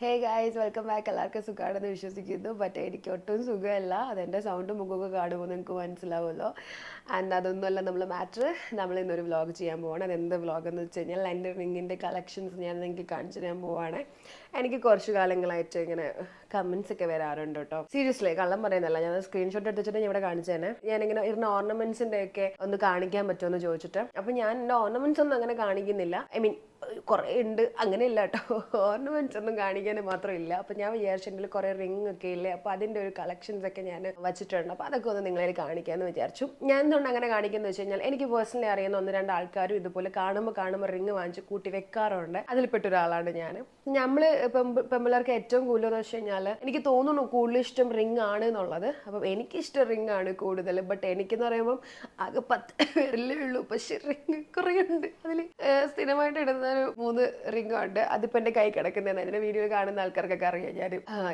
Hey guys welcome back എല്ലാവർക്കും സുഖമാണെന്ന് വിശ്വസിക്കുന്നു. ബട്ട് എനിക്ക് ഒട്ടും സുഖമല്ല. അതെന്റെ സൗണ്ട് മുഖമൊക്കെ കാണുമ്പോൾ നിങ്ങൾക്ക് മനസ്സിലാവുമല്ലോ. ആൻഡ് അതൊന്നുമല്ല നമ്മൾ മാറ്റർ നമ്മൾ ഇന്നൊരു വ്ളോഗ് ചെയ്യാൻ പോവാണ്. അതെന്ത് വ്ളോഗ് എന്ന് വെച്ച് കഴിഞ്ഞാൽ എന്റെ റിങ്ങിന്റെ കളക്ഷൻസ് ഞാൻ നിങ്ങൾക്ക് കാണിച്ചു തരാൻ പോവാണ്. എനിക്ക് കുറച്ച് കാലങ്ങളായിട്ട് ഇങ്ങനെ കമൻസ് ഒക്കെ വരാറുണ്ട് കേട്ടോ. സീരിയസ്ലി കള്ളം പറയുന്നല്ല ഞാൻ സ്ക്രീൻഷോട്ട് എടുത്തിട്ട് ഇവിടെ കാണിച്ചു തന്നെ ഞാനിങ്ങനെ ഇരുന്ന ഓർണമെന്റ്സിന്റെ ഒക്കെ ഒന്ന് കാണിക്കാൻ പറ്റുമോ എന്ന് ചോദിച്ചിട്ട്. അപ്പൊ ഞാൻ എന്റെ ഓർണമെന്റ്സ് ഒന്നും അങ്ങനെ കാണിക്കുന്നില്ല. ഐ മീൻ കുറേ ഉണ്ട്. അങ്ങനെയില്ല കേട്ടോ. ഓർണമെന്റ്സ് ഒന്നും കാണിക്കാൻ മാത്രം ഇല്ല അപ്പം ഞാൻ വിചാരിച്ചിട്ടുണ്ടെങ്കിൽ കുറേ റിംഗ് ഒക്കെ ഇല്ലേ? അപ്പോൾ അതിന്റെ ഒരു കളക്ഷൻസ് ഒക്കെ ഞാൻ വെച്ചിട്ടുണ്ട്. അപ്പോൾ അതൊക്കെ ഒന്ന് നിങ്ങളെ കാണിക്കാമെന്ന് വിചാരിച്ചു. ഞാൻ എന്തുകൊണ്ട് അങ്ങനെ കാണിക്കുന്നത് വെച്ച് കഴിഞ്ഞാൽ എനിക്ക് പേഴ്സണലി അറിയുന്ന ഒന്ന് രണ്ട് ആൾക്കാരും ഇതുപോലെ കാണുമ്പോൾ കാണുമ്പോൾ റിംഗ് വാങ്ങിച്ച് കൂട്ടി വെക്കാറുണ്ട്. അതിൽപ്പെട്ട ഒരാളാണ് ഞാൻ. നമ്മൾ പെമ്പിള്ളേർക്ക് ഏറ്റവും കൂടുതൽ എന്ന് വെച്ച് കഴിഞ്ഞാൽ എനിക്ക് തോന്നുന്നു കൂടുതൽ ഇഷ്ടം റിംഗ് ആണ് എന്നുള്ളത്. അപ്പം എനിക്കിഷ്ടം റിംഗ് ആണ് കൂടുതൽ ബട്ട് എനിക്കെന്ന് പറയുമ്പം ആകെ പത്ത് പേരല്ലേ ഉള്ളൂ. പക്ഷെ റിംഗ് കുറേ ഉണ്ട് അതിൽ സ്ഥിരമായിട്ട് ഇടുന്ന ഒരു മൂന്ന് റിംഗ് ഉണ്ട്. അതിപ്പോൾ എന്റെ കൈ കിടക്കുന്നതാണ് എന്റെ വീഡിയോ കാണുന്ന ആൾക്കാർക്കൊക്കെ അറിയാം. ഞാൻ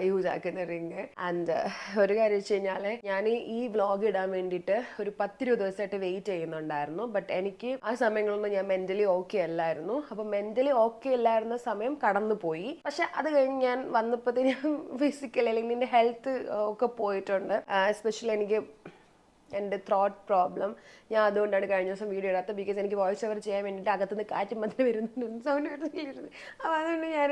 യൂസ് ആക്കുന്ന റിംഗ്. ആൻഡ് ഒരു കാര്യം വെച്ച് കഴിഞ്ഞാൽ ഞാൻ ഈ വ്ലോഗ് ഇടാൻ വേണ്ടിയിട്ട് ഒരു പത്തിരുപത് ദിവസമായിട്ട് വെയിറ്റ് ചെയ്യുന്നുണ്ടായിരുന്നു. ബട്ട് എനിക്ക് ആ സമയങ്ങളൊന്നും ഞാൻ മെന്റലി ഓക്കെ അല്ലായിരുന്നു. അപ്പം മെന്റലി ഓക്കെ അല്ലായിരുന്ന സമയം കടന്നു പോയി പക്ഷെ അത് കഴിഞ്ഞ് ഞാൻ വന്നപ്പോഴത്തേനും ഫിസിക്കലി അല്ലെങ്കിൽ നിന്റെ ഹെൽത്ത് ഒക്കെ പോയിട്ടുണ്ട്. എസ്പെഷ്യലി എനിക്ക് എന്റെ ത്രോട്ട് പ്രോബ്ലം ഞാൻ അതുകൊണ്ടാണ് കഴിഞ്ഞ ദിവസം വീഡിയോ ഇടാത്തത് ബിക്കോസ് എനിക്ക് വോയിസ് ഓവർ ചെയ്യാൻ വേണ്ടിയിട്ട് അകത്തുനിന്ന് കാറ്റ് മാത്രമേ വരുന്നുണ്ട്. സൗണ്ട് വരുന്നില്ല അപ്പോൾ അതുകൊണ്ട് ഞാൻ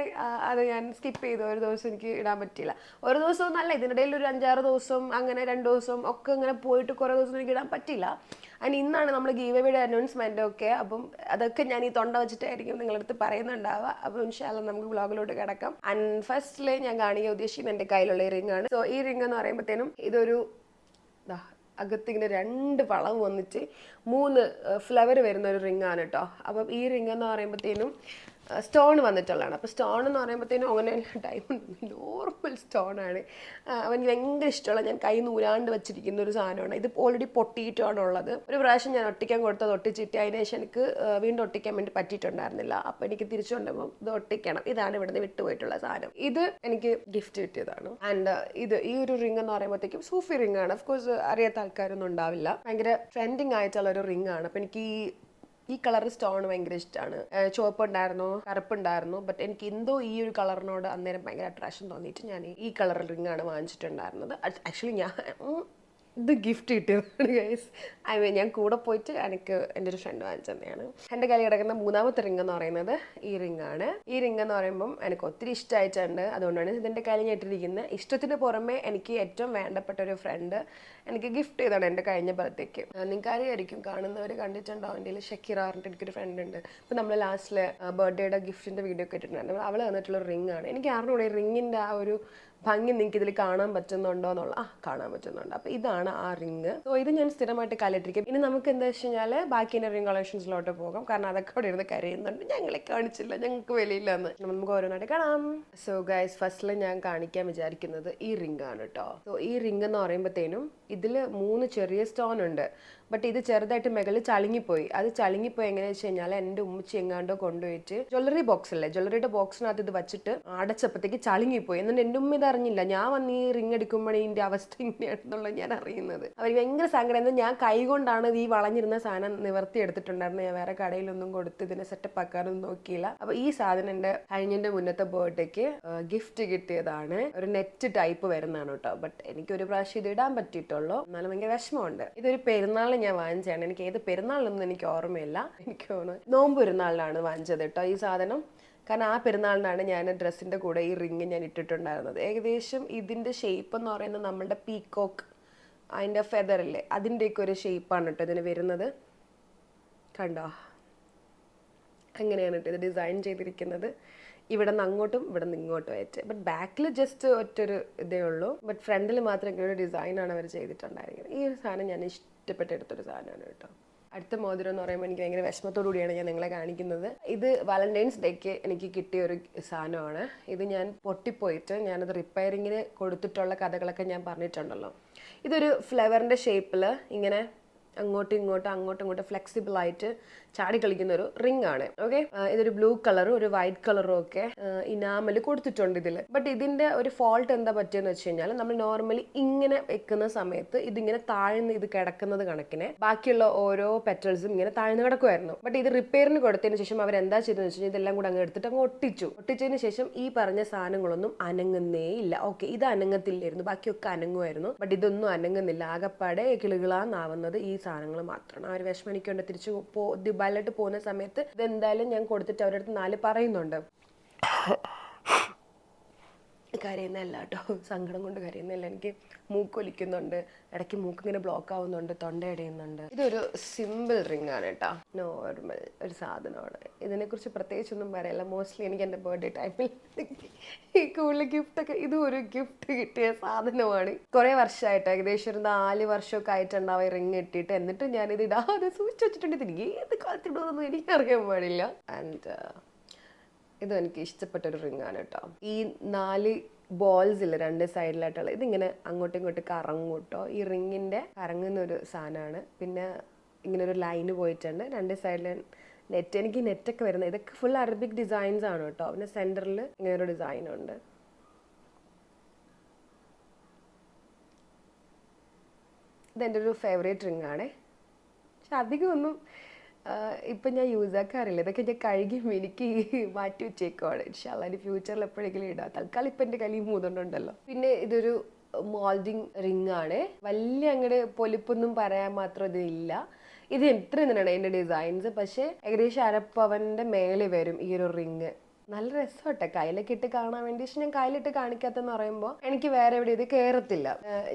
അത് ഞാൻ സ്കിപ്പ് ചെയ്തു. ഒരു ദിവസം എനിക്ക് ഇടാൻ പറ്റില്ല ഒരു ദിവസം നല്ല ഇതിനിടയിൽ ഒരു അഞ്ചാറ് ദിവസം അങ്ങനെ രണ്ട് ദിവസം ഒക്കെ ഇങ്ങനെ പോയിട്ട് കുറേ ദിവസം എനിക്ക് ഇടാൻ പറ്റില്ല അതിന് ഇന്നാണ് നമ്മൾ ഗീവ് എവേയുടെ അനൗൺസ്മെന്റ് ഒക്കെ. അപ്പം അതൊക്കെ ഞാൻ ഈ തൊണ്ട വെച്ചിട്ടായിരിക്കും നിങ്ങളടുത്ത് പറയുന്നുണ്ടാവുക. അപ്പോൾ ഇൻഷാല്ല നമുക്ക് വ്ളോഗിലോട്ട് കിടക്കാം. ആൻഡ് ഫസ്റ്റിൽ ഞാൻ കാണിക്കാൻ ഉദ്ദേശിക്കുന്നത് എന്റെ കയ്യിലുള്ള ഈ റിംഗ് ആണ്. സോ ഈ റിംഗ് എന്ന് പറയുമ്പോഴത്തേനും ഇതൊരു അകത്തിങ്ങനെ രണ്ട് വളം വന്നിട്ട് മൂന്ന് ഫ്ലവർ വരുന്ന ഒരു റിംഗ് ആണ് കേട്ടോ അപ്പം ഈ റിംഗ് എന്ന് പറയുമ്പോഴത്തേനും സ്റ്റോൺ വന്നിട്ടുള്ളതാണ്. അപ്പോൾ സ്റ്റോൺ എന്ന് പറയുമ്പോഴത്തേനും അങ്ങനെ ഡയമണ്ട് നോർമൽ ആ, അവന് ഭയങ്കര ഇഷ്ടമുള്ള ഞാൻ കൈ നൂരാണ്ട് വെച്ചിരിക്കുന്ന ഒരു സാധനമാണ്. ഇത് ഓൾറെഡി പൊട്ടിയിട്ടാണ് ഉള്ളത്. ഒരു പ്രാവശ്യം ഞാൻ ഒട്ടിക്കാൻ കൊടുത്തത് ഒട്ടിച്ചിട്ട് അതിന് ശേഷം എനിക്ക് വീണ്ടും ഒട്ടിക്കാൻ വേണ്ടി പറ്റിയിട്ടുണ്ടായിരുന്നില്ല. അപ്പോൾ എനിക്ക് തിരിച്ചു കൊണ്ടുപോകും ഇത് ഒട്ടിക്കണം. ഇതാണ് ഇവിടുന്ന് വിട്ടുപോയിട്ടുള്ള സാധനം. ഇത് എനിക്ക് ഗിഫ്റ്റ് കിട്ടിയതാണ്. ആൻഡ് ഇത് ഈ ഒരു റിംഗ് എന്ന് പറയുമ്പോഴത്തേക്കും സൂഫി റിംഗ് ആണ്. ഓഫ് കോഴ്സ് അറിയാത്ത ആൾക്കാരൊന്നും ഉണ്ടാവില്ല. ഭയങ്കര ട്രെൻഡിങ് ആയിട്ടുള്ള ഒരു റിംഗ് ആണ്. അപ്പോൾ എനിക്ക് ഈ ഈ കളർ സ്റ്റോൺ ഭയങ്കര ഇഷ്ടമാണ് ചുവപ്പ് ഉണ്ടായിരുന്നു കറുപ്പ് ഉണ്ടായിരുന്നു ബട്ട് എനിക്ക് എന്തോ ഈ ഒരു കളറിനോട് അന്നേരം ഭയങ്കര അട്രാക്ഷൻ തോന്നിയിട്ട് ഞാൻ ഈ കളർ റിംഗ് ആണ് വാങ്ങിച്ചിട്ടുണ്ടായിരുന്നത്. ആക്ച്വലി ഞാൻ ഇത് ഗിഫ്റ്റ് കിട്ടിയതാണ് ഗൈസ് ഐ മീൻ ഞാൻ കൂടെ പോയിട്ട് എനിക്ക് എന്റെ ഒരു ഫ്രണ്ട് വാങ്ങിച്ചു തന്നെയാണ്. എന്റെ കയ്യിൽ കിടക്കുന്ന മൂന്നാമത്തെ റിംഗ് എന്ന് പറയുന്നത് ഈ റിംഗ് ആണ്. ഈ റിംഗ് എന്ന് പറയുമ്പം എനിക്ക് ഒത്തിരി ഇഷ്ടമായിട്ടുണ്ട്. അതുകൊണ്ടാണ് ഇതിന്റെ കയ്യിൽ ഞാൻ ഇട്ടിരിക്കുന്നത്. ഇഷ്ടത്തിന് പുറമെ എനിക്ക് ഏറ്റവും വേണ്ടപ്പെട്ട ഒരു ഫ്രണ്ട് എനിക്ക് ഗിഫ്റ്റ് ചെയ്താണ് എന്റെ കഴിഞ്ഞ ബർത്ത്ഡേക്ക് നിങ്ങൾക്ക് അറിയായിരിക്കും കാണുന്നവർ കണ്ടിട്ടുണ്ടാവും. എന്റെ ഷക്കീറാറിന്റെ എനിക്കൊരു ഫ്രണ്ട് ഉണ്ട്. ഇപ്പം നമ്മൾ ലാസ്റ്റിൽ ബർത്ത്ഡേയുടെ ഗിഫ്റ്റിന്റെ വീഡിയോ ഒക്കെ ഇട്ടിട്ടുണ്ടായിരുന്നു അവൾ തന്നിട്ടുള്ള റിംഗ് ആണ്. എനിക്ക് ആരുടെ ഈ റിങ്ങിന്റെ ആ ഒരു ഭംഗി നിങ്ങൾക്ക് ഇതിൽ കാണാൻ പറ്റുന്നുണ്ടോ എന്നുള്ള ആ കാണാൻ പറ്റുന്നുണ്ട്. അപ്പോൾ ഇതാണ് ആ റിങ് സോ ഇത് ഞാൻ സ്ഥിരമായിട്ട് കലട്ടിരിക്കും ഇനി നമുക്ക് എന്താ വെച്ച് കഴിഞ്ഞാൽ ബാക്കി എന്റെ റിംഗ് കളക്ഷൻസിലോട്ട് പോകാം. കാരണം അതൊക്കെ അവിടെ ഇരുന്ന് കരയുന്നുണ്ട്. ഞങ്ങളെ കാണിച്ചില്ല. ഞങ്ങൾക്ക് വിലയില്ല എന്ന് നമുക്ക് ഓരോന്നായിട്ട് കാണാം. സോ ഗൈസ് ഫസ്റ്റിൽ ഞാൻ കാണിക്കാൻ വിചാരിക്കുന്നത് ഈ റിംഗ് ആണ് കേട്ടോ സോ ഈ റിംഗ് എന്ന് പറയുമ്പോഴത്തേനും ഇതിൽ മൂന്ന് ചെറിയ സ്റ്റോൺ ഉണ്ട്. ബട്ട് ഇത് ചെറുതായിട്ട് മെകളിൽ ചളിങ്ങിപ്പോയി. അത് ചളിങ്ങിപ്പോയി എങ്ങനെയാ വെച്ച് കഴിഞ്ഞാൽ എന്റെ ഉമ്മച്ചി എങ്ങാണ്ടോ കൊണ്ടുപോയിട്ട് ജ്വല്ലറി ബോക്സ് അല്ലേ ജ്വല്ലറിയുടെ ബോക്സിനകത്ത് ഇത് വെച്ചിട്ട് അടച്ചപ്പോഴത്തേക്ക് ചളിങ്ങിപ്പോയി. എന്നിട്ട് എന്റെ ഉമ്മ ഇത് അറിഞ്ഞില്ല ഞാൻ വന്ന് ഈ റിങ് എടുക്കുമ്പോഴേ അവസ്ഥ ഇങ്ങനെയാണെന്നുള്ളത് ഞാൻ അറിയുന്നത്. അവർ ഭയങ്കര സങ്കടം. എന്താ ഞാൻ കൈ കൊണ്ടാണ് ഈ വളഞ്ഞിരുന്ന സാധനം നിവർത്തി എടുത്തിട്ടുണ്ടായിരുന്നു ഞാൻ വേറെ കടയിലൊന്നും കൊടുത്ത് ഇതിനെ സെറ്റപ്പ് ആക്കാനൊന്നും നോക്കിയില്ല. അപ്പോൾ ഈ സാധനം എന്റെ കഴിഞ്ഞതിന്റെ മുന്നത്തെ ബർത്ത്ഡേക്ക് ഗിഫ്റ്റ് കിട്ടിയതാണ്. ഒരു നെറ്റ് ടൈപ്പ് വരുന്നതാണ് കേട്ടോ. ബട്ട് എനിക്ക് ഒരു പ്രാവശ്യം ഇത് ഇടാൻ പറ്റിയിട്ടുള്ളൂ. എന്നാലും ഭയങ്കര വിഷമമുണ്ട്. ഇതൊരു പെരുന്നാളിന് ഞാൻ വാങ്ങിച്ചതാണ്. എനിക്ക് ഏത് പെരുന്നാളിലൊന്നും എനിക്ക് ഓർമ്മയില്ല. എനിക്ക് തോന്നുന്നു നോമ്പ് പെരുന്നാളിനാണ് വാങ്ങിച്ചത് കേട്ടോ ഈ സാധനം. കാരണം ആ പെരുന്നാളിനാണ് ഞാൻ ഡ്രസ്സിന്റെ കൂടെ ഈ റിങ് ഞാൻ ഇട്ടിട്ടുണ്ടായിരുന്നത്. ഏകദേശം ഇതിന്റെ ഷേപ്പ് എന്ന് പറയുന്നത് നമ്മളുടെ പീക്കോക്ക് അതിന്റെ ഫെദറില്ലേ അതിന്റെയൊക്കെ ഒരു ഷേപ്പാണ് കേട്ടോ ഇതിന് വരുന്നത്. കണ്ടോ? അങ്ങനെയാണ് കേട്ടോ ഇത് ഡിസൈൻ ചെയ്തിരിക്കുന്നത്. ഇവിടെ നിന്ന് അങ്ങോട്ടും ഇവിടെ നിന്ന് ഇങ്ങോട്ടും ആയിട്ട്. ബട്ട് ബാക്കിൽ ജസ്റ്റ് ഒറ്റൊരു ഇതേ ഉള്ളൂ. ബട്ട് ഫ്രണ്ടിൽ മാത്രം ഇങ്ങനെ ഒരു ഡിസൈനാണ് അവർ ചെയ്തിട്ടുണ്ടായിരിക്കുന്നത്. ഈ ഒരു സാധനം ഞാൻ ഇഷ്ടപ്പെട്ട് എടുത്തൊരു സാധനമാണ് കേട്ടോ. അടുത്ത മോതിരം എന്ന് പറയുമ്പോൾ എനിക്ക് ഭയങ്കര വിഷമത്തോടു കൂടിയാണ് ഞാൻ നിങ്ങളെ കാണിക്കുന്നത്. ഇത് വാലന്റൈൻസ് ഡേക്ക് എനിക്ക് കിട്ടിയ ഒരു സാധനമാണ്. ഇത് ഞാൻ പൊട്ടിപ്പോയിട്ട് ഞാനത് റിപ്പയറിങ്ങിന് കൊടുത്തിട്ടുള്ള കഥകളൊക്കെ ഞാൻ പറഞ്ഞിട്ടുണ്ടല്ലോ. ഇതൊരു ഫ്ലവറിന്റെ ഷേപ്പിൽ ഇങ്ങനെ അങ്ങോട്ടും ഇങ്ങോട്ടും അങ്ങോട്ടും ഇങ്ങോട്ടും ഫ്ലെക്സിബിൾ ആയിട്ട് ചാടി കളിക്കുന്ന ഒരു റിംഗ് ആണ്. ഓക്കെ ഇതൊരു ബ്ലൂ കളറും ഒരു വൈറ്റ് കളറും ഒക്കെ ഇനാമൽ കൊടുത്തിട്ടുണ്ട് ഇതിൽ ബട്ട് ഇതിന്റെ ഒരു ഫോൾട്ട് എന്താ പറ്റിയെന്ന് വെച്ച് കഴിഞ്ഞാൽ നമ്മൾ നോർമലി ഇങ്ങനെ വെക്കുന്ന സമയത്ത് ഇതിങ്ങനെ താഴ്ന്ന് ഇത് കിടക്കുന്നത് കണക്കിന് ബാക്കിയുള്ള ഓരോ പെറ്റൽസും ഇങ്ങനെ താഴ്ന്ന് കിടക്കുമായിരുന്നു ബട്ട് ഇത് റിപ്പയറിന് കൊടുത്തതിന് ശേഷം അവർ എന്താ ചെയ്തതെന്ന് വെച്ച് കഴിഞ്ഞാൽ ഇതെല്ലാം കൂടെ അങ്ങ് എടുത്തിട്ട് അങ്ങ് ഒട്ടിച്ചു. ഒട്ടിച്ചതിന് ശേഷം ഈ പറഞ്ഞ സാധനങ്ങളൊന്നും അനങ്ങുന്നേ ഇല്ല. ഓക്കെ ഇത് അനങ്ങത്തില്ലായിരുന്നു. ബാക്കിയൊക്കെ അനങ്ങുമായിരുന്നു ബട്ട് ഇതൊന്നും അനങ്ങുന്നില്ല. ആകപ്പാടെ കിളുകളാന്നാവുന്നത് ഈ സാധനങ്ങൾ മാത്രമാണ്. അവർ വിഷമണിക്കൊണ്ട് തിരിച്ചു പോ ദുബായിലോട്ട് പോകുന്ന സമയത്ത് ഇതെന്തായാലും ഞാൻ കൊടുത്തിട്ട് അവരുടെ അടുത്ത് നാല് പറയുന്നുണ്ട്. കരയുന്നതല്ല കേട്ടോ. സങ്കടം കൊണ്ട് കരയുന്നതല്ല. എനിക്ക് മൂക്കൊലിക്കുന്നുണ്ട്. ഇടയ്ക്ക് മൂക്ക് ഇങ്ങനെ ബ്ലോക്ക് ആവുന്നുണ്ട് തൊണ്ടയടയുന്നുണ്ട് ഇതൊരു സിമ്പിൾ റിംഗ് ആണ് കേട്ടോ. നോർമൽ ഒരു സാധനമാണ്. ഇതിനെക്കുറിച്ച് പ്രത്യേകിച്ചൊന്നും പറയല്ല. മോസ്റ്റ്ലി എനിക്ക് എന്റെ ബർത്ത്ഡേ ടൈമിൽ ഈ കൂടുതൽ ഗിഫ്റ്റ് ഒക്കെ ഇതും ഒരു ഗിഫ്റ്റ് കിട്ടിയ സാധനമാണ്. കുറേ വർഷമായിട്ട് ഏകദേശം ഒരു നാല് വർഷമൊക്കെ ആയിട്ടുണ്ടാവും ഈ റിംഗ് ഇട്ടിട്ട്. എന്നിട്ട് ഞാനിത് ഇടാതെ സൂക്ഷിച്ച് വെച്ചിട്ടുണ്ട്. ഇതിന് ഏത് കാലത്തിടുമെന്നൊന്നും എനിക്കറിയാൻ പാടില്ല. ആൻഡ് ഇത് എനിക്ക് ഇഷ്ടപ്പെട്ട ഒരു റിംഗ് ആണ് കേട്ടോ. ഈ നാല് ബോൾസ് ഇല്ല രണ്ട് സൈഡിലായിട്ടുള്ള ഇതിങ്ങനെ അങ്ങോട്ടും ഇങ്ങോട്ടും കറങ്ങും കേട്ടോ ഈ റിങ്ങിന്റെ കറങ്ങുന്ന ഒരു സാധനമാണ്. പിന്നെ ഇങ്ങനെ ഒരു ലൈന് പോയിട്ടുണ്ട്. രണ്ട് സൈഡിൽ നെറ്റ് എനിക്ക് നെറ്റൊക്കെ വരുന്നത് ഇതൊക്കെ ഫുൾ അറബിക് ഡിസൈൻസ് ആണ് കേട്ടോ. പിന്നെ സെന്ററിൽ ഇങ്ങനെ ഒരു ഡിസൈൻ ഉണ്ട്. ഇതെന്റെ ഒരു ഫേവറേറ്റ് റിംഗ് ആണ് പക്ഷെ അധികം ഒന്നും ഇപ്പം ഞാൻ യൂസ് ആക്കാറില്ല ഇതൊക്കെ ഞാൻ കഴുകി എനിക്ക് മാറ്റി വെച്ചേക്കുവാണ്. ഇൻഷാല്ല ഇനി ഫ്യൂച്ചറിൽ എപ്പോഴെങ്കിലും ഇടാം. തൽക്കാലം ഇപ്പം എന്റെ കയ്യിൽ മൂന്നുണ്ടല്ലോ പിന്നെ ഇതൊരു മോൾഡിങ് റിംഗ് ആണ്. വലിയ അങ്ങോട്ട് പൊലിപ്പൊന്നും പറയാൻ മാത്രം ഇതില്ല ഇത് എത്ര തന്നെയാണ് എന്റെ ഡിസൈൻസ് പക്ഷേ ഏകദേശം അരപ്പവന്റെ മേലെ വരും ഈ ഒരു റിങ് നല്ല രസമാട്ടെ കയ്യിലൊക്കെ ഇട്ട് കാണാൻ വേണ്ടി. പക്ഷെ ഞാൻ കയ്യിലിട്ട് കാണിക്കാത്തെന്ന് പറയുമ്പോൾ എനിക്ക് വേറെ എവിടെ ഇത് കയറത്തില്ല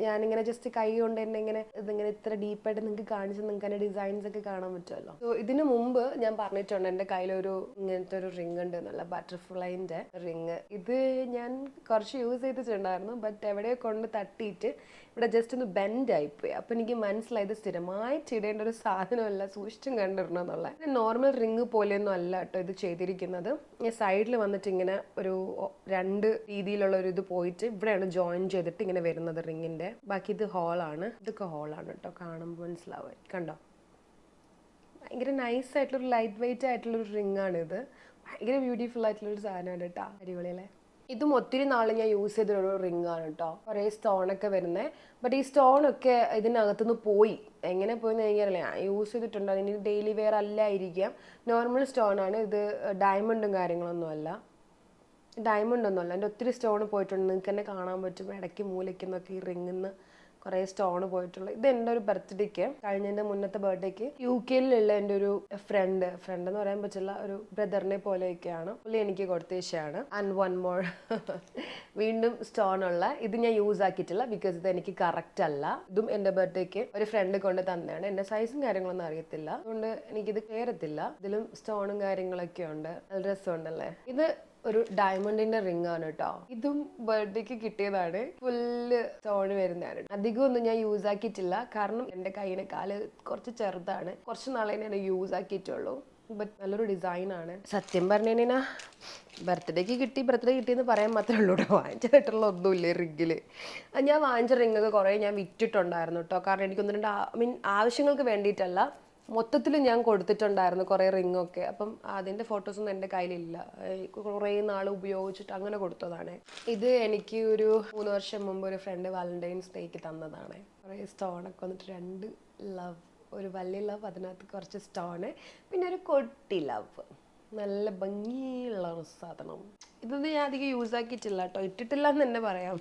ഞാനിങ്ങനെ ജസ്റ്റ് കൈ കൊണ്ട് തന്നെ ഇങ്ങനെ ഇതിങ്ങനെ ഇത്ര ഡീപ്പായിട്ട് നിങ്ങൾക്ക് കാണിച്ച് നിങ്ങൾക്ക് അതിന്റെ ഡിസൈൻസ് ഒക്കെ കാണാൻ പറ്റുമല്ലോ. സോ ഇതിന് മുമ്പ് ഞാൻ പറഞ്ഞിട്ടുണ്ട് എന്റെ കയ്യിലൊരു ഇങ്ങനത്തെ ഒരു റിംഗ് ഉണ്ട്. നല്ല ബട്ടർഫ്ലൈന്റെ റിങ് ഇത് ഞാൻ കുറച്ച് യൂസ് ചെയ്തിട്ടുണ്ടായിരുന്നു. ബട്ട് എവിടെയോ കൊണ്ട് തട്ടിയിട്ട് ഇവിടെ ജസ്റ്റ് ഒന്ന് ബെൻഡ് ആയിപ്പോയി. അപ്പം എനിക്ക് മനസ്സിലായത് സ്ഥിരമായിട്ട് ഇടേണ്ട ഒരു സാധനമല്ല. സൂക്ഷിച്ചും കണ്ടിടണം എന്നുള്ള നോർമൽ റിങ് പോലെയൊന്നും അല്ല കേട്ടോ ഇത് ചെയ്തിരിക്കുന്നത്. സൈഡിൽ വന്നിട്ട് ഇങ്ങനെ ഒരു രണ്ട് രീതിയിലുള്ള ഒരു ഇത് പോയിട്ട് ഇവിടെയാണ് ജോയിൻ ചെയ്തിട്ട് ഇങ്ങനെ വരുന്നത് റിങ്ങിന്റെ. ബാക്കി ഇത് ഹോളാണ്. ഇതൊക്കെ ഹോളാണ് കേട്ടോ. കാണുമ്പോൾ മനസ്സിലാവും കണ്ടോ? ഭയങ്കര നൈസ് ആയിട്ടുള്ള ഒരു ലൈറ്റ് വെയിറ്റ് ആയിട്ടുള്ള ഒരു റിംഗ് ആണ് ഇത് ഭയങ്കര ബ്യൂട്ടിഫുൾ ആയിട്ടുള്ള ഒരു സാധനമാണ് കേട്ടോ. അടിപൊളിയല്ലേ? ഇതും ഒത്തിരി നാൾ ഞാൻ യൂസ് ചെയ്തൊരു റിംഗ് ആണ് കേട്ടോ കുറേ സ്റ്റോൺ ഒക്കെ വരുന്നത് ബട്ട് ഈ സ്റ്റോൺ ഒക്കെ ഇതിനകത്തുനിന്ന് പോയി. എങ്ങനെ പോയെന്ന് എനിക്കറിയില്ല. ഞാൻ യൂസ് ചെയ്തിട്ടുണ്ട്. അതിന് ഡെയിലി വെയർ അല്ലായിരിക്കാം നോർമൽ സ്റ്റോൺ ആണ്. ഇത് ഡയമണ്ടും കാര്യങ്ങളൊന്നും അല്ല. ഡയമണ്ട് ഒന്നുമല്ല എന്റെ ഒത്തിരി സ്റ്റോൺ പോയിട്ടുണ്ട്. നിങ്ങൾക്ക് തന്നെ കാണാൻ പറ്റും. ഇടയ്ക്ക് മൂലയ്ക്കുന്നൊക്കെ ഈ റിങ്ങിന്ന് കുറേ സ്റ്റോൺ പോയിട്ടുള്ള. ഇത് എന്റെ ഒരു ബർത്ത്ഡേക്ക്. കഴിഞ്ഞ എന്റെ മുന്നത്തെ ബർത്ത്ഡേക്ക് യു കെയിലുള്ള എന്റെ ഒരു ഫ്രണ്ട് ഫ്രണ്ട് എന്ന് പറയാൻ പറ്റില്ല ഒരു ബ്രദറിനെ പോലെയൊക്കെയാണ് പുള്ളി എനിക്ക് കൊടുത്തേശയാണ് ആൻഡ് വൺ മോർ വീണ്ടും സ്റ്റോൺ ഉള്ള ഇത് ഞാൻ യൂസ് ആക്കിയിട്ടില്ല ബിക്കോസ് ഇത് എനിക്ക് കറക്റ്റ് അല്ല. ഇതും എന്റെ ബർത്ത്ഡേക്ക് ഒരു ഫ്രണ്ട് കൊണ്ട് തന്നെയാണ്. എന്റെ സൈസും കാര്യങ്ങളൊന്നും അറിയത്തില്ല. അതുകൊണ്ട് എനിക്കിത് കയറത്തില്ല ഇതിലും സ്റ്റോണും കാര്യങ്ങളൊക്കെ ഉണ്ട്. നല്ല രസമുണ്ടല്ലേ? ഇത് ഒരു ഡയമണ്ടിന്റെ റിംഗ് ആണ് കേട്ടോ ഇതും ബർത്ത്ഡേക്ക് കിട്ടിയതാണ്. ഫുള്ള് സ്റ്റോണ് വരുന്നതാണ്. അധികം ഒന്നും ഞാൻ യൂസ് ആക്കിയിട്ടില്ല. കാരണം എന്റെ കയ്യിന് കാൽ കുറച്ച് ചെറുതാണ്. കുറച്ച് നാളെ ഞാൻ യൂസ് ആക്കിയിട്ടുള്ളൂ. ബട്ട് നല്ലൊരു ഡിസൈൻ ആണ്. സത്യം പറഞ്ഞു ബർത്ത്ഡേക്ക് കിട്ടി ബർത്ത്ഡേ കിട്ടിയെന്ന് പറയാൻ മാത്രമേ ഉള്ളൂ കേട്ടോ വാങ്ങിച്ചിട്ടുള്ള ഒന്നുമില്ല റിങ്ങിൽ ഞാൻ വാങ്ങിച്ച റിങ്ങൊക്കെ കുറേ ഞാൻ വിറ്റിട്ടുണ്ടായിരുന്നു കേട്ടോ കാരണം എനിക്കൊന്ന് രണ്ട് ഐ മീൻ ആവശ്യങ്ങൾക്ക് വേണ്ടിയിട്ടല്ല. മൊത്തത്തിൽ ഞാൻ കൊടുത്തിട്ടുണ്ടായിരുന്നു കുറേ റിംഗ് ഒക്കെ അപ്പം അതിന്റെ ഫോട്ടോസൊന്നും എന്റെ കയ്യിലില്ല. കുറേ നാൾ ഉപയോഗിച്ചിട്ട് അങ്ങനെ കൊടുത്തതാണ്. ഇത് എനിക്ക് ഒരു മൂന്ന് വർഷം മുമ്പ് ഒരു ഫ്രണ്ട് വാലന്റൈൻസ് ഡേക്ക് തന്നതാണ്. കുറേ സ്റ്റോണൊക്കെ വന്നിട്ട് രണ്ട് ലവ് ഒരു വലിയ ലവ് അതിനകത്ത് കുറച്ച് സ്റ്റോണ് പിന്നെ ഒരു കൊട്ടി ലവ് നല്ല ഭംഗിയുള്ള ഒരു സാധനം. ഇതൊന്നും ഞാൻ അധികം യൂസ് ആക്കിയിട്ടില്ല കേട്ടോ ഇട്ടിട്ടില്ല എന്ന് തന്നെ പറയാം.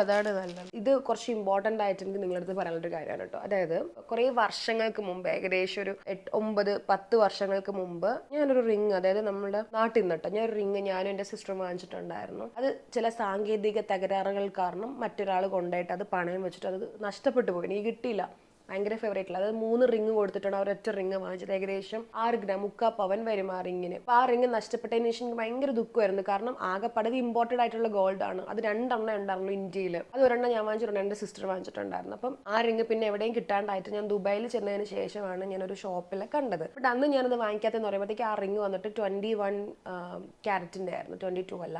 അതാണ് നല്ലത്. ഇത് കുറച്ച് ഇമ്പോർട്ടന്റ് ആയിട്ട് എനിക്ക് നിങ്ങളടുത്ത് പറയാനുള്ളൊരു കാര്യമാണ് കേട്ടോ അതായത് കുറേ വർഷങ്ങൾക്ക് മുമ്പ് ഏകദേശം ഒരു എട്ട് ഒമ്പത് പത്ത് വർഷങ്ങൾക്ക് മുമ്പ് ഞാനൊരു റിങ് അതായത് നമ്മുടെ നാട്ടിൽ നിന്ന് കേട്ടോ ഞാൻ ഒരു റിങ് ഞാനും എന്റെ സിസ്റ്ററും വാങ്ങിച്ചിട്ടുണ്ടായിരുന്നു. അത് ചില സാങ്കേതിക തകരാറുകൾ കാരണം മറ്റൊരാൾ കൊണ്ടായിട്ട് അത് പണയം വെച്ചിട്ട് അത് നഷ്ടപ്പെട്ടു പോയി. എനിക്ക് കിട്ടിയില്ല. ഭയങ്കര ഫേവറേറ്റ് അല്ല മൂന്ന് റിങ് കൊടുത്തിട്ടാണ് അവർ ഒറ്റ റിങ് വാങ്ങിച്ചത്. ഏകദേശം ആറ് ഗ്രാം മുക്കാ പവൻ വരും ആ റിങ്ങിന് ആ റിങ് നഷ്ടപ്പെട്ടതിന് ശേഷം എനിക്ക് ഭയങ്കര ദുഃഖമായിരുന്നു. കാരണം ആകെ പടത് ഇമ്പോർട്ടഡ് ആയിട്ടുള്ള ഗോൾഡ് ആണ്. അത് രണ്ടെണ്ണം ഉണ്ടായിരുന്നു ഇന്ത്യയിൽ അത് ഒരെണ്ണം ഞാൻ വാങ്ങിച്ചിട്ടുണ്ട്. എന്റെ സിസ്റ്റർ വാങ്ങിച്ചിട്ടുണ്ടായിരുന്നു. അപ്പം ആ റിങ് പിന്നെ എവിടെയും കിട്ടാണ്ടായിട്ട് ഞാൻ ദുബായിൽ ചെന്നതിന് ശേഷമാണ് ഞാൻ ഒരു ഷോപ്പിൽ കണ്ടത്. ബട്ട് അന്ന് ഞാനത് വാങ്ങിക്കാത്തെന്ന് പറയുമ്പോഴത്തേക്ക് ആ റിങ് വന്നിട്ട് ട്വന്റി വൺ ക്യാരറ്റിന്റെ ആയിരുന്നു. ട്വന്റി ടു അല്ല.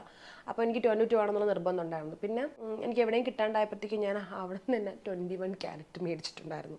അപ്പോൾ എനിക്ക് ട്വന്റി ടു ആണെന്നുള്ള നിർബന്ധം ഉണ്ടായിരുന്നു. പിന്നെ എനിക്ക് എവിടെയും കിട്ടാണ്ടായപ്പോഴത്തേക്ക് ഞാൻ അവിടെ നിന്ന് തന്നെ ട്വന്റി വൺ ക്യാരറ്റ് മേടിച്ചിട്ടുണ്ടായിരുന്നു.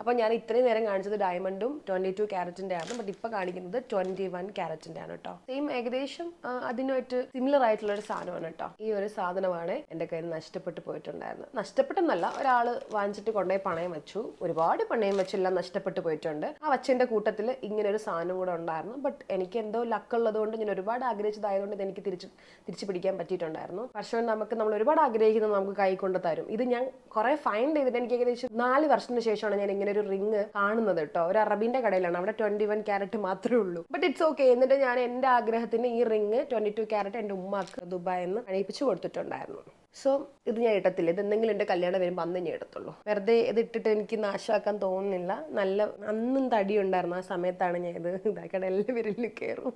അപ്പോൾ ഞാൻ ഇത്രയും നേരം കാണിച്ചത് ഡയമണ്ടും ട്വന്റി ടു ക്യാരറ്റിന്റെ ആണ്. ബട്ട് ഇപ്പോൾ കാണിക്കുന്നത് ട്വന്റി വൺ ക്യാരറ്റിന്റെ ആണ് കേട്ടോ സെയിം ഏകദേശം അതിനായിട്ട് സിമിലർ ആയിട്ടുള്ള ഒരു സാധനമാണ് കേട്ടോ ഈ ഒരു സാധനമാണ് എന്റെ കയ്യിൽ നഷ്ടപ്പെട്ടു പോയിട്ടുണ്ടായിരുന്നത്. നഷ്ടപ്പെട്ടെന്നല്ല ഒരാൾ വാങ്ങിച്ചിട്ട് കൊണ്ടുപോയി പണയം വെച്ചു. ഒരുപാട് പണയം വെച്ചെല്ലാം നഷ്ടപ്പെട്ടു പോയിട്ടുണ്ട്. ആ വച്ചന്റെ കൂട്ടത്തിൽ ഇങ്ങനെ ഒരു സാധനം കൂടെ ഉണ്ടായിരുന്നു. ബട്ട് എനിക്ക് എന്തോ ലക്കുള്ളത് കൊണ്ട് ഞാൻ ഒരുപാട് ആഗ്രഹിച്ചതായതുകൊണ്ട് ഇത് എനിക്ക് തിരിച്ച് തിരിച്ചു പിടിക്കാൻ പറ്റിയിട്ടുണ്ടായിരുന്നു. പക്ഷേ നമുക്ക് നമ്മൾ ഒരുപാട് ആഗ്രഹിക്കുന്നത് നമുക്ക് കൈ കൊണ്ട് തരും. ഇത് ഞാൻ കുറേ ഫൈൻഡ് ചെയ്തിട്ട് എനിക്ക് ഏകദേശം നാല് വർഷത്തിന് ശേഷമാണ് ഞാൻ ഇങ്ങനെ ഒരു റിങ് കാണുന്നത് കേട്ടോ ഒരു അറബിന്റെ കടയിലാണ്. അവിടെ ട്വന്റി വൺ ക്യാരറ്റ് മാത്രമേ ഉള്ളൂ. ബട്ട് ഇറ്റ്സ് ഓക്കെ എന്നിട്ട് ഞാൻ എന്റെ ആഗ്രഹത്തിന് ഈ റിങ് ട്വന്റി ടു ക്യാരറ്റ് എന്റെ ഉമ്മാക്ക് ദുബായിൽ നിന്ന് അണിയിപ്പിച്ചു കൊടുത്തിട്ടുണ്ടായിരുന്നു. സോ ഇത് ഞാൻ ഇടത്തില്ല. ഇത് എന്തെങ്കിലും എന്റെ കല്യാണം വരുമ്പോൾ അന്ന് ഞാൻ എടുത്തുള്ളൂ വെറുതെ ഇത് ഇട്ടിട്ട് എനിക്ക് നാശമാക്കാൻ തോന്നുന്നില്ല. നല്ല അന്നും തടി ഉണ്ടായിരുന്നു. ആ സമയത്താണ് ഞാൻ ഇത് ഇതാക്കണ എല്ലാ വിരലിൽ കയറും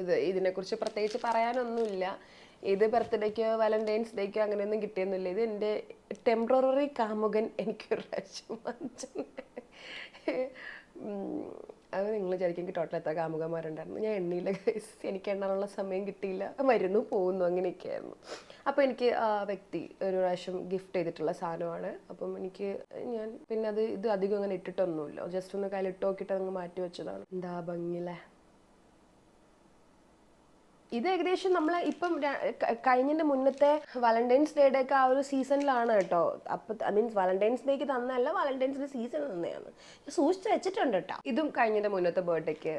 ഇത് ഇതിനെക്കുറിച്ച് പ്രത്യേകിച്ച് പറയാനൊന്നുമില്ല. ഇത് ബർത്ത്ഡേക്കോ വാലന്റൈൻസ് ഡേക്കോ അങ്ങനെയൊന്നും കിട്ടിയൊന്നുമില്ല. ഇത് എന്റെ ടെമ്പററി കാമുകൻ വാങ്ങിച്ചിട്ടുണ്ട്. അത് നിങ്ങൾ വിചാരിക്കും എനിക്ക് ടോട്ടൽ എത്ര കാമുകന്മാരുണ്ടായിരുന്നു. ഞാൻ എണ്ണിയില്ല. എനിക്ക് എണ്ണാനുള്ള സമയം കിട്ടിയില്ല. വരുന്നു പോകുന്നു അങ്ങനെയൊക്കെയായിരുന്നു. അപ്പോൾ എനിക്ക് ആ വ്യക്തി ഒരു പ്രാവശ്യം ഗിഫ്റ്റ് ചെയ്തിട്ടുള്ള സാധനമാണ്. അപ്പം എനിക്ക് ഞാൻ പിന്നെ അത് ഇത് അധികം അങ്ങനെ ഇട്ടിട്ടൊന്നുമില്ല. ജസ്റ്റ് ഒന്ന് കയ്യിലിട്ട് നോക്കിയിട്ട് അങ്ങ് മാറ്റി വെച്ചതാണ്. എന്താ ഭംഗിയില്ലേ? ഇത് ഏകദേശം നമ്മൾ ഇപ്പം കഴിഞ്ഞതിന്റെ മുന്നത്തെ വാലന്റൈൻസ് ഡേയുടെ ഒക്കെ ആ ഒരു സീസണിലാണ് കേട്ടോ. ഐ മീൻസ് വാലന്റൈൻസ് ഡേക്ക് തന്നല്ല വാലന്റൈൻസ് ഡേ സീസൺ തന്നെയാണ്. സൂക്ഷിച്ച് വെച്ചിട്ടുണ്ട് കേട്ടോ. ഇതും കഴിഞ്ഞതിന്റെ മുന്നത്തെ ബർത്ത്ഡേക്ക്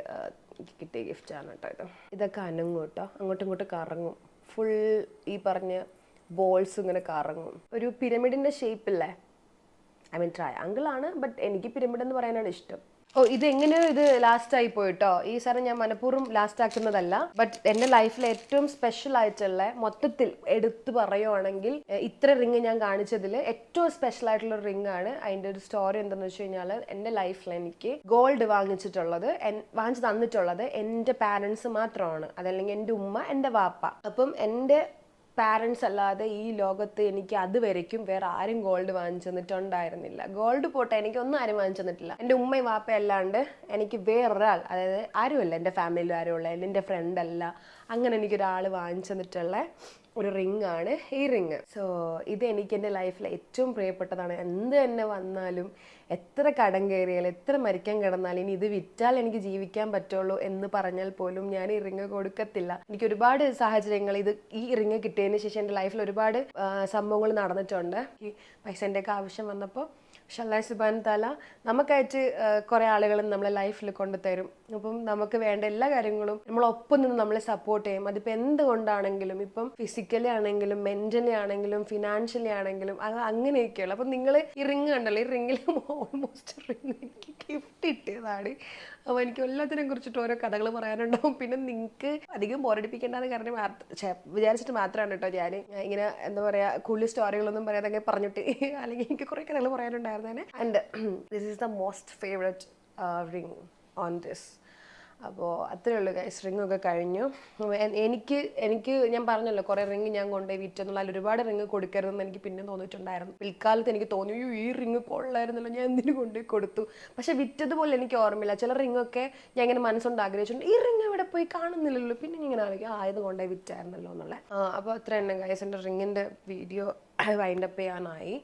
കിട്ടിയ ഗിഫ്റ്റ് ആണ് കേട്ടോ ഇത്. ഇതൊക്കെ അനങ്ങും കേട്ടോ. അങ്ങോട്ടും ഇങ്ങോട്ടും കറങ്ങും. ഫുൾ ഈ പറഞ്ഞ ബോൾസ് ഇങ്ങനെ കറങ്ങും. ഒരു പിരമിഡിന്റെ ഷേപ്പില്ലേ ഐ മീൻ ട്രയാങ്കിൾ ആണ് ബട്ട് എനിക്ക് പിരമിഡ് എന്ന് പറയാനാണ് ഇഷ്ടം. ഓ ഇത് എങ്ങനെയോ ഇത് ലാസ്റ്റ് ആയി പോയിട്ടോ. ഈ സാറ് ഞാൻ മനഃപൂർവം ലാസ്റ്റ് ആക്കുന്നതല്ല ബട്ട് എന്റെ ലൈഫിൽ ഏറ്റവും സ്പെഷ്യൽ ആയിട്ടുള്ള മൊത്തത്തിൽ എടുത്തു പറയുവാണെങ്കിൽ ഇത്ര റിങ് ഞാൻ കാണിച്ചതിൽ ഏറ്റവും സ്പെഷ്യൽ ആയിട്ടുള്ള റിങ് ആണ് അതിന്റെ ഒരു സ്റ്റോറി എന്താണെന്ന് വെച്ച് കഴിഞ്ഞാൽ എന്റെ ലൈഫിൽ എനിക്ക് ഗോൾഡ് വാങ്ങിച്ചിട്ടുള്ളത് വാങ്ങിച്ചു തന്നിട്ടുള്ളത് എന്റെ പാരൻസ് മാത്രമാണ്. അതല്ലെങ്കിൽ എന്റെ ഉമ്മ എന്റെ വാപ്പ. അപ്പം എന്റെ പാരൻസ് അല്ലാതെ ഈ ലോകത്ത് എനിക്ക് അതുവരയ്ക്കും വേറെ ആരും ഗോൾഡ് വാങ്ങിച്ചു തന്നിട്ടുണ്ടായിരുന്നില്ല. ഗോൾഡ് പോട്ടെ എനിക്ക് ഒന്നും ആരും വാങ്ങിച്ചു തന്നിട്ടില്ല. എന്റെ ഉമ്മയും വാപ്പയല്ലാണ്ട് എനിക്ക് വേറൊരാൾ അതായത് ആരുമല്ല എന്റെ ഫാമിലിയിൽ ആരുമില്ല എന്റെ ഫ്രണ്ട് അല്ല അങ്ങനെ എനിക്കൊരാൾ വാങ്ങിച്ചു തന്നിട്ടുള്ള ഒരു റിംഗ് ആണ് ഈ റിങ്. സോ ഇത് എനിക്ക് എന്റെ ലൈഫിൽ ഏറ്റവും പ്രിയപ്പെട്ടതാണ്. എന്ത് തന്നെ വന്നാലും എത്ര കടം കയറിയാലും എത്ര മരിക്കാൻ കിടന്നാലും ഇനി ഇത് വിറ്റാൽ എനിക്ക് ജീവിക്കാൻ പറ്റുള്ളൂ എന്ന് പറഞ്ഞാൽ പോലും ഞാൻ ഈ റിങ് കൊടുക്കത്തില്ല. എനിക്ക് ഒരുപാട് സാഹചര്യങ്ങൾ ഇത് ഈ റിങ് കിട്ടിയതിന് ശേഷം എന്റെ ലൈഫിൽ ഒരുപാട് സംഭവങ്ങൾ നടന്നിട്ടുണ്ട്. ഈ പൈസന്റെ ഒക്കെ ആവശ്യം വന്നപ്പോൾ അല്ലാഹ് സുബാൻ താല നമുക്കായിട്ട് കുറേ ആളുകൾ നമ്മളെ ലൈഫിൽ കൊണ്ടുതരും. അപ്പം നമുക്ക് വേണ്ട എല്ലാ കാര്യങ്ങളും നമ്മളൊപ്പം നിന്ന് നമ്മളെ സപ്പോർട്ട് ചെയ്യും. അതിപ്പോൾ എന്തുകൊണ്ടാണെങ്കിലും ഇപ്പം ഫിസിക്കലി ആണെങ്കിലും മെന്റലി ആണെങ്കിലും ഫിനാൻഷ്യലി ആണെങ്കിലും അത് അങ്ങനെയൊക്കെയുള്ളു. അപ്പം നിങ്ങൾ ഈ റിങ് കണ്ടല്ലോ ഈ റിങ്ങിൽ ഓൾമോസ്റ്റ് റിങ് എനിക്ക് ഗിഫ്റ്റ് കിട്ടിയതാണ്. അപ്പോൾ എനിക്ക് എല്ലാത്തിനെ കുറിച്ചിട്ട് ഓരോ കഥകൾ പറയാനുണ്ടാവും. പിന്നെ നിങ്ങൾക്ക് അധികം ബോറടിപ്പിക്കേണ്ടെന്ന് കാരണം വിചാരിച്ചിട്ട് മാത്രമാണ് കേട്ടോ ഞാൻ ഇങ്ങനെ എന്താ പറയുക കൂടുതൽ സ്റ്റോറികളൊന്നും പറയാതെ അങ്ങനെ പറഞ്ഞിട്ട് അല്ലെങ്കിൽ എനിക്ക് കുറേ കഥകൾ പറയാനുണ്ടായിരുന്നേനെ. And this is the most favourite ring on this അപ്പോൾ അത്രയേ ഉള്ളൂ ഗൈസ് റിംഗ് ഒക്കെ കഴിഞ്ഞു. എനിക്ക് എനിക്ക് ഞാൻ പറഞ്ഞല്ലോ കുറേ റിങ് ഞാൻ കൊണ്ടുപോയി വിറ്റെന്നുള്ള ഒരുപാട് റിങ് കൊടുക്കരുതെന്ന് എനിക്ക് പിന്നെ തോന്നിയിട്ടുണ്ടായിരുന്നു. പിൽക്കാലത്ത് എനിക്ക് തോന്നി "അയ്യോ, ഈ റിങ് കൊള്ളായിരുന്നല്ലോ ഞാൻ എന്തിനു കൊണ്ടുപോയി കൊടുത്തു? പക്ഷേ വിറ്റതുപോലെ എനിക്ക് ഓർമ്മയില്ല. ചില റിങ്ങൊക്കെ ഞാൻ ഇങ്ങനെ മനസ്സുകൊണ്ട് ആഗ്രഹിച്ചിട്ടുണ്ട്. ഈ റിങ് ഇവിടെ പോയി കാണുന്നില്ലല്ലോ. പിന്നെ ഇങ്ങനെ ആലോചിക്കും ആ ഇത് കൊണ്ടുപോയി വിറ്റായിരുന്നല്ലോ എന്നുള്ള. അപ്പോൾ അത്ര തന്നെ ഗൈസ് എന്റെ റിങ്ങിന്റെ വീഡിയോ വൈൻഡപ്പ് ചെയ്യാനായി.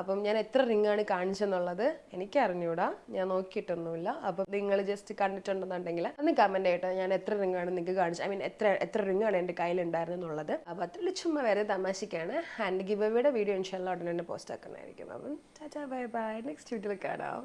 അപ്പം ഞാൻ എത്ര റിങ്ങാണ് കാണിച്ചെന്നുള്ളത് എനിക്ക് അറിഞ്ഞൂടാ ഞാൻ നോക്കിയിട്ടൊന്നുമില്ല. അപ്പം നിങ്ങൾ ജസ്റ്റ് കണ്ടിട്ടുണ്ടെന്നുണ്ടെങ്കിൽ ഒന്ന് കമന്റ് ആയിട്ട് ഞാൻ എത്ര റിങ്ങാണ് നിങ്ങൾക്ക് കാണിച്ച് ഐ മീൻ എത്ര എത്ര റിങ്ങാണ് എന്റെ കയ്യിലുണ്ടായിരുന്നെന്നുള്ളത് അപ്പോൾ അത്ര ചുമ്മാ വരെ തമാശയ്ക്കാണ് ഹാൻഡ് ഗിവ് അവയുടെ വീഡിയോ ഇൻഷാല്ല ഉടനെ പോസ്റ്റ് ആക്കുന്നതായിരിക്കും അപ്പം ടാറ്റാ ബൈ ബൈ. നെക്സ്റ്റ് വീഡിയോയിൽ കാണാം.